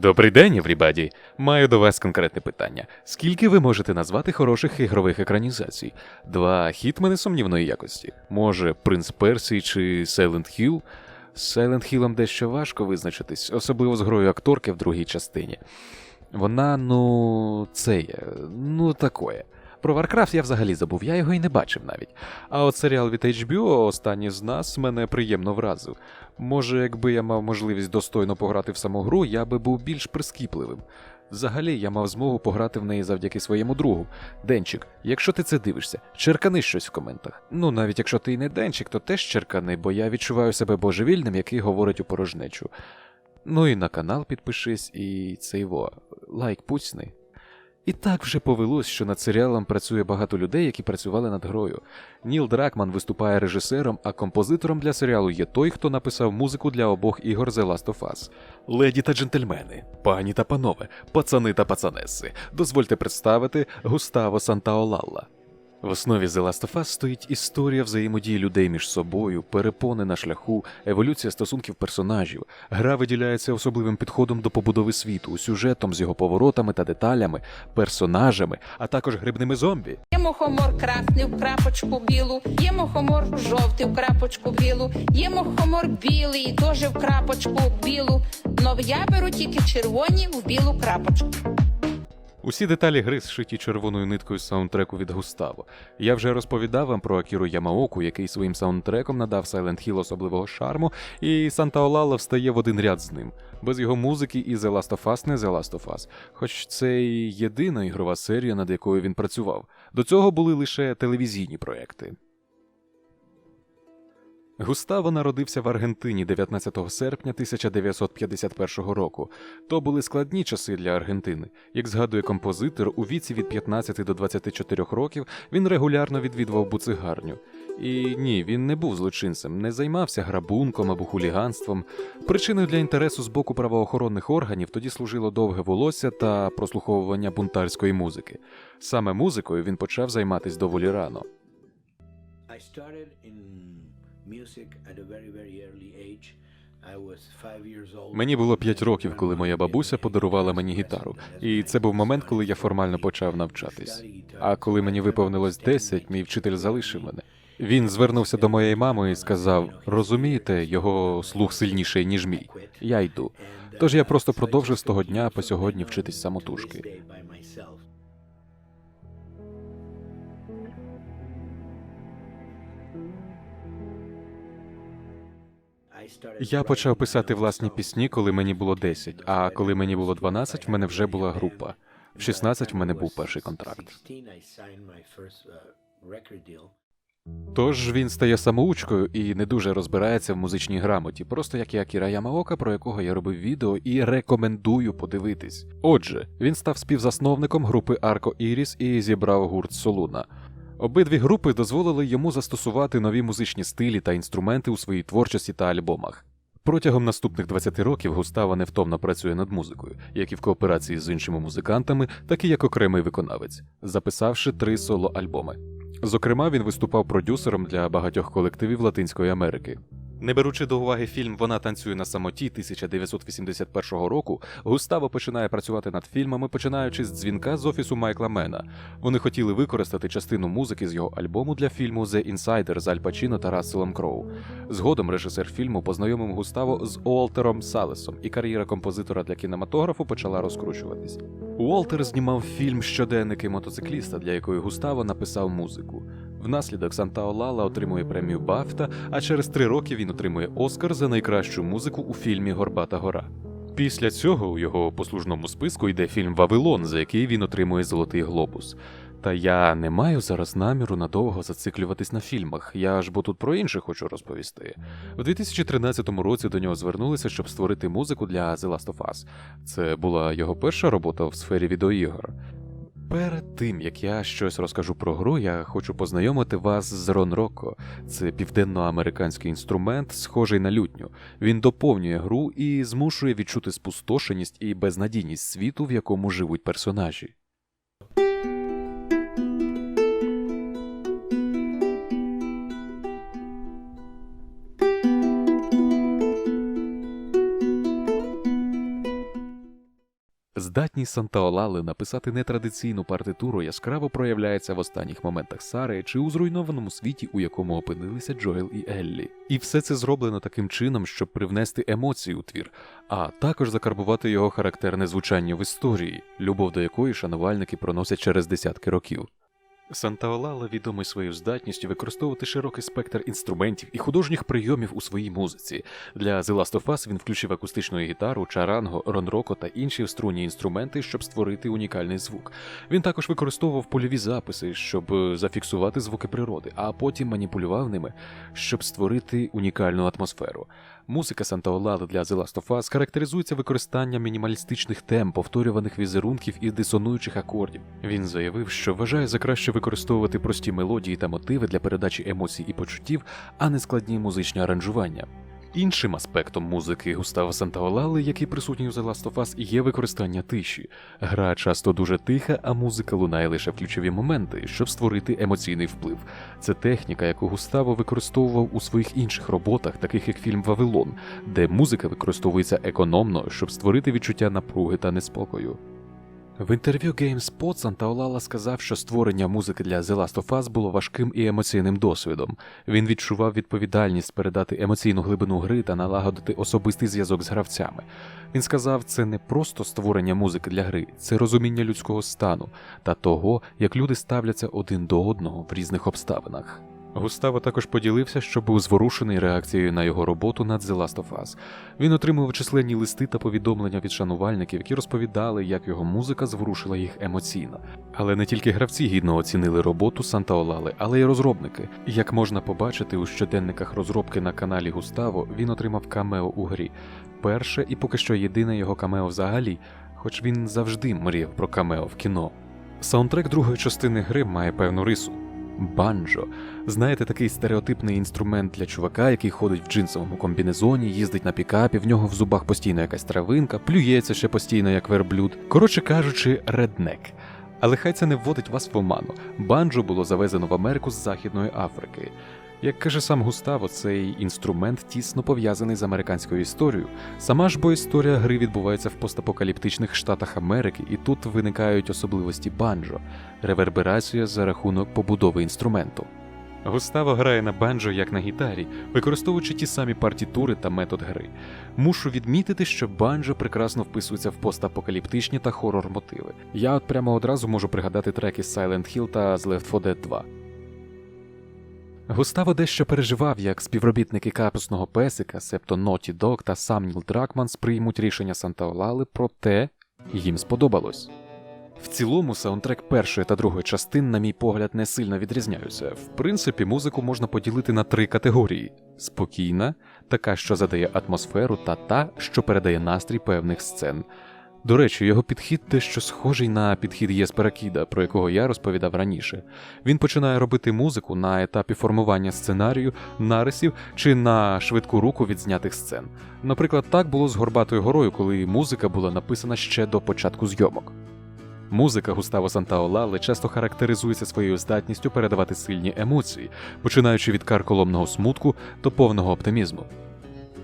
Добрий день, Еврібаді. Маю до вас конкретне питання. Скільки ви можете назвати хороших ігрових екранізацій? Два хітмени сумнівної якості? Може, Принц Персій чи Сайлент Хіл? З Сайлент Хіллом дещо важко визначитись, особливо з грою акторки в другій частині. Вона, ну, це є, ну такое. Про Warcraft я взагалі забув, я його і не бачив навіть. А от серіал від HBO останній з нас мене приємно вразив. Може, якби я мав можливість достойно пограти в саму гру, я би був більш прискіпливим. Взагалі, я мав змогу пограти в неї завдяки своєму другу. Денчик, якщо ти це дивишся, черкани щось в коментах. Ну, навіть якщо ти і не денчик, то теж черкани, бо я відчуваю себе божевільним, який говорить у порожнечу. Ну і на канал підпишись, і цей во, лайк пуцьни. І так вже повелось, що над серіалом працює багато людей, які працювали над грою. Ніл Дракман виступає режисером, а композитором для серіалу є той, хто написав музику для обох ігор The Last of Us. Леді та джентльмени, пані та панове, пацани та пацанеси, дозвольте представити Густаво Сантаолалла. В основі The Last of Us стоїть історія взаємодії людей між собою, перепони на шляху, еволюція стосунків персонажів. Гра виділяється особливим підходом до побудови світу, сюжетом з його поворотами та деталями, персонажами, а також грибними зомбі. Є мухомор красний в крапочку білу, є мухомор жовтий в крапочку білу, є мухомор білий, теж в крапочку білу. Но я беру тільки червоні в білу крапочку. Усі деталі гри зшиті червоною ниткою саундтреку від Густаво. Я вже розповідав вам про Акіру Ямаоку, який своїм саундтреком надав Silent Hill особливого шарму, і Санта Олала встає в один ряд з ним. Без його музики і The Last of Us не The Last of Us. Хоч це і єдина ігрова серія, над якою він працював. До цього були лише телевізійні проекти. Густаво народився в Аргентині 19 серпня 1951 року. То були складні часи для Аргентини. Як згадує композитор, у віці від 15 до 24 років він регулярно відвідував буцигарню. І ні, він не був злочинцем, не займався грабунком або хуліганством. Причиною для інтересу з боку правоохоронних органів тоді служило довге волосся та прослуховування бунтарської музики. Саме музикою він почав займатися доволі рано. I started in Мені було 5 років, коли моя бабуся подарувала мені гітару, і це був момент, коли я формально почав навчатись. А коли мені виповнилось 10, мій вчитель залишив мене. Він звернувся до моєї мами і сказав: розумієте, його слух сильніший, ніж мій. Я йду. Тож я просто продовжив з того дня по сьогодні вчитись самотужки. Я почав писати власні пісні, коли мені було 10, а коли мені було 12, в мене вже була група. В 16 в мене був перший контракт. 16, I signed my first, record deal. Тож він стає самоучкою і не дуже розбирається в музичній грамоті, просто як і Акіра Ямаока, про якого я робив відео і рекомендую подивитись. Отже, він став співзасновником групи Арко Іріс і зібрав гурт Солуна. Обидві групи дозволили йому застосувати нові музичні стилі та інструменти у своїй творчості та альбомах. Протягом наступних 20 років Густава невтомно працює над музикою, як і в кооперації з іншими музикантами, так і як окремий виконавець, записавши три соло-альбоми. Зокрема, він виступав продюсером для багатьох колективів Латинської Америки. Не беручи до уваги фільм Вона танцює на самоті 1981 року, Густаво починає працювати над фільмами, починаючи з дзвінка з офісу Майкла Мена. Вони хотіли використати частину музики з його альбому для фільму The Insider з Аль Пачіно та Расселом Кроу. Згодом режисер фільму познайомив Густаво з Уолтером Салесом, і кар'єра композитора для кінематографу почала розкручуватись. Уолтер знімав фільм Щоденники мотоцикліста, для якої Густаво написав музику. Внаслідок Санта Олала отримує премію Бафта, а через три роки він отримує Оскар за найкращу музику у фільмі Горбата гора. Після цього у його послужному списку йде фільм Вавилон, за який він отримує Золотий глобус. Та я не маю зараз наміру надовго зациклюватись на фільмах. Я ж бо тут про інше хочу розповісти. У 2013 році до нього звернулися, щоб створити музику для The Last of Us. Це була його перша робота в сфері відеоігор. Перед тим як я щось розкажу про гру, я хочу познайомити вас з Рон Роко. Це південноамериканський інструмент, схожий на лютню. Він доповнює гру і змушує відчути спустошеність і безнадійність світу, в якому живуть персонажі. Здатність Сантаолали написати нетрадиційну партитуру яскраво проявляється в останніх моментах Сари чи у зруйнованому світі, у якому опинилися Джоел і Еллі. І все це зроблено таким чином, щоб привнести емоції у твір, а також закарбувати його характерне звучання в історії, любов до якої шанувальники проносять через десятки років. Сантаолала відомий своєю здатністю використовувати широкий спектр інструментів і художніх прийомів у своїй музиці. Для The Last of Us він включив акустичну гітару, чаранго, ронроко та інші струнні інструменти, щоб створити унікальний звук. Він також використовував польові записи, щоб е, зафіксувати звуки природи, а потім маніпулював ними, щоб створити унікальну атмосферу. Музика Сантаолали для The Last of Us характеризується використанням мінімалістичних тем, повторюваних візерунків і дисонуючих акордів. Він заявив, що вважає за краще використовувати прості мелодії та мотиви для передачі емоцій і почуттів, а не складні музичні аранжування. Іншим аспектом музики Густава Сантаолали, який присутній у The Last of Us, є використання тиші. Гра часто дуже тиха, а музика лунає лише в ключові моменти, щоб створити емоційний вплив. Це техніка, яку Густаво використовував у своїх інших роботах, таких як фільм Вавилон, де музика використовується економно, щоб створити відчуття напруги та неспокою. В інтерв'ю GameSpot Сантаолала сказав, що створення музики для The Last of Us було важким і емоційним досвідом. Він відчував відповідальність передати емоційну глибину гри та налагодити особистий зв'язок з гравцями. Він сказав, це не просто створення музики для гри, це розуміння людського стану та того, як люди ставляться один до одного в різних обставинах. Густаво також поділився, що був зворушений реакцією на його роботу над The Last of Us. Він отримав численні листи та повідомлення від шанувальників, які розповідали, як його музика зворушила їх емоційно. Але не тільки гравці гідно оцінили роботу Санта Олали, але й розробники. Як можна побачити у щоденниках розробки на каналі Густаво, він отримав камео у грі. Перше і поки що єдине його камео взагалі, хоч він завжди мріяв про камео в кіно. Саундтрек другої частини гри має певну рису. Банджо. Знаєте, такий стереотипний інструмент для чувака, який ходить в джинсовому комбінезоні, їздить на пікапі, в нього в зубах постійно якась травинка, плюється ще постійно, як верблюд. Коротше кажучи, реднек. Але хай це не вводить вас в оману. Банджо було завезено в Америку з Західної Африки. Як каже сам Густаво, цей інструмент тісно пов'язаний з американською історією. Сама ж бо історія гри відбувається в постапокаліптичних штатах Америки, і тут виникають особливості банджо, реверберація за рахунок побудови інструменту. Густаво грає на банджо як на гітарі, використовуючи ті самі партітури та метод гри. Мушу відмітити, що банджо прекрасно вписується в постапокаліптичні та хорор мотиви. Я от прямо одразу можу пригадати треки з Silent Hill та з Left 4 Dead 2. Густаво дещо переживав, як співробітники капусного песика, себто Naughty Dog та сам Ніл Дракман сприймуть рішення Сантаолали, проте їм сподобалось. В цілому, саундтрек першої та другої частин, на мій погляд, не сильно відрізняються. В принципі, музику можна поділити на три категорії: спокійна, така, що задає атмосферу, та та, що передає настрій певних сцен. До речі, його підхід дещо схожий на підхід Єсперакіда, про якого я розповідав раніше. Він починає робити музику на етапі формування сценарію, нарисів чи на швидку руку від знятих сцен. Наприклад, так було з Горбатою горою, коли музика була написана ще до початку зйомок. Музика Густаво Сантаолали часто характеризується своєю здатністю передавати сильні емоції, починаючи від карколомного смутку до повного оптимізму.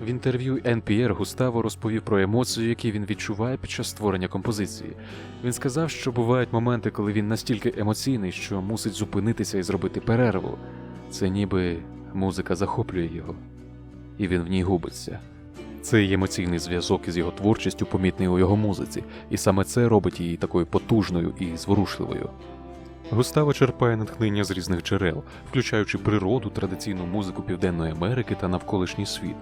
В інтерв'ю NPR Густаво розповів про емоції, які він відчуває під час створення композиції. Він сказав, що бувають моменти, коли він настільки емоційний, що мусить зупинитися і зробити перерву. Це ніби музика захоплює його, і він в ній губиться. Цей емоційний зв'язок із його творчістю помітний у його музиці, і саме це робить її такою потужною і зворушливою. Густаво черпає натхнення з різних джерел, включаючи природу, традиційну музику Південної Америки та навколишній світ.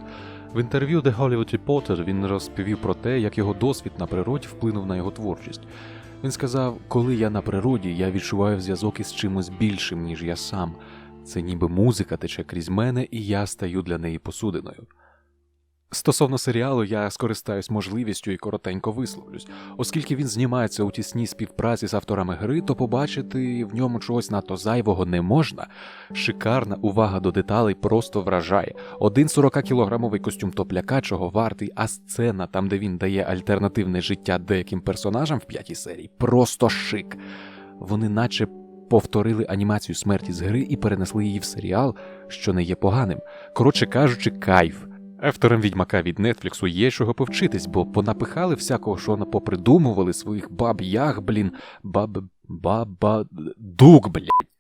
В інтерв'ю The Hollywood Reporter він розповів про те, як його досвід на природі вплинув на його творчість. Він сказав: коли я на природі, я відчуваю зв'язок із чимось більшим, ніж я сам. Це ніби музика тече крізь мене, і я стаю для неї посудиною. Стосовно серіалу, я скористаюсь можливістю і коротенько висловлюсь, оскільки він знімається у тісній співпраці з авторами гри, то побачити в ньому чогось надто зайвого не можна. Шикарна увага до деталей просто вражає. Один 40-кілограмовий костюм топляка, чого вартий, а сцена, там де він дає альтернативне життя деяким персонажам в п'ятій серії, просто шик. Вони наче повторили анімацію смерті з гри і перенесли її в серіал, що не є поганим. Коротше кажучи, кайф. Авторам відьмака від Нетфліксу є чого повчитись, бо понапихали всякого, що на попридумували своїх баб-ях, блін, баб. баба. дук, блядь.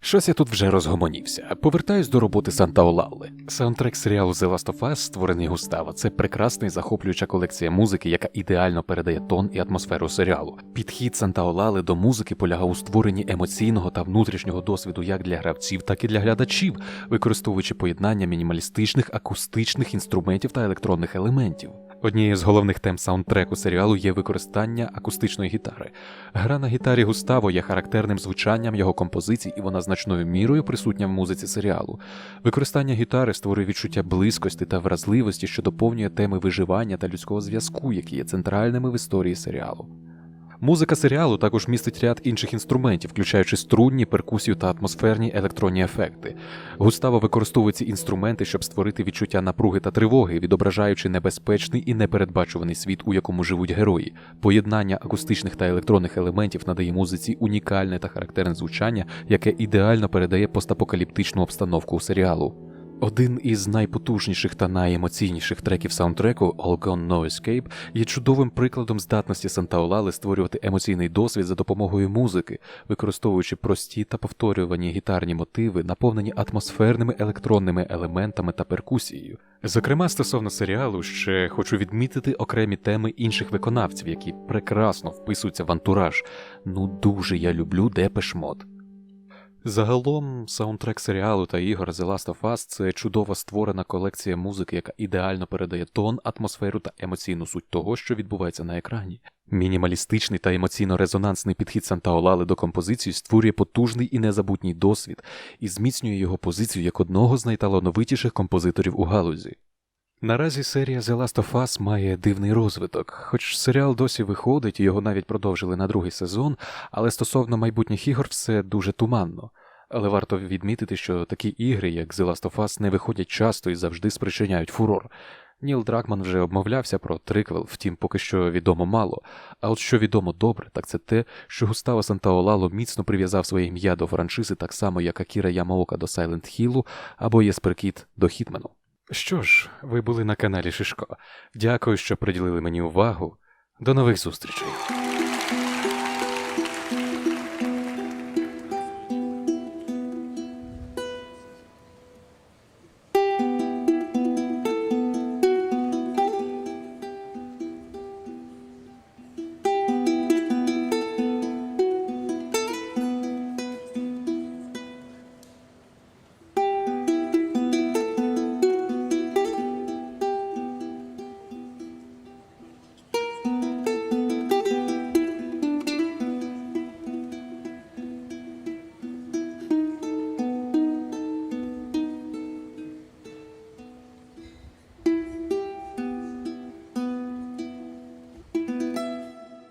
Щось я тут вже розгомонівся. Повертаюсь до роботи Санта Олалли. Саундтрек серіалу The Last of Us, створений Густаво, це прекрасна і захоплююча колекція музики, яка ідеально передає тон і атмосферу серіалу. Підхід Санта Олалли до музики полягав у створенні емоційного та внутрішнього досвіду як для гравців, так і для глядачів, використовуючи поєднання мінімалістичних акустичних інструментів та електронних елементів. Однією з головних тем саундтреку серіалу є використання акустичної гітари. Гра на гітарі Густаво є характерним звучанням його композицій, і вона значною мірою присутня в музиці серіалу. Використання гітари створює відчуття близькості та вразливості, що доповнює теми виживання та людського зв'язку, які є центральними в історії серіалу. Музика серіалу також містить ряд інших інструментів, включаючи струнні, перкусію та атмосферні електронні ефекти. Густаво використовує ці інструменти, щоб створити відчуття напруги та тривоги, відображаючи небезпечний і непередбачуваний світ, у якому живуть герої. Поєднання акустичних та електронних елементів надає музиці унікальне та характерне звучання, яке ідеально передає постапокаліптичну обстановку у серіалу. Один із найпотужніших та найемоційніших треків саундтреку All Gone No Escape є чудовим прикладом здатності Сантаолали створювати емоційний досвід за допомогою музики, використовуючи прості та повторювані гітарні мотиви, наповнені атмосферними електронними елементами та перкусією. Зокрема, стосовно серіалу, ще хочу відмітити окремі теми інших виконавців, які прекрасно вписуються в антураж. Ну дуже я люблю Депеш Мод. Загалом, саундтрек серіалу та ігор The Last of Us – це чудово створена колекція музики, яка ідеально передає тон, атмосферу та емоційну суть того, що відбувається на екрані. Мінімалістичний та емоційно-резонансний підхід Сантаолали до композиції створює потужний і незабутній досвід і зміцнює його позицію як одного з найталановитіших композиторів у галузі. Наразі серія The Last of Us має дивний розвиток, хоч серіал досі виходить його навіть продовжили на другий сезон, але стосовно майбутніх ігор все дуже туманно. Але варто відмітити, що такі ігри, як The Last of Us, не виходять часто і завжди спричиняють фурор. Ніл Дракман вже обмовлявся про триквел, втім, поки що відомо мало. А от що відомо добре, так це те, що Густаво Сантаолало міцно прив'язав своє ім'я до франшизи так само, як Акіра Ямаока до Silent Хілу або Єсперкіт до Хітмену. Що ж, ви були на каналі Шишко. Дякую, що приділили мені увагу. До нових зустрічей.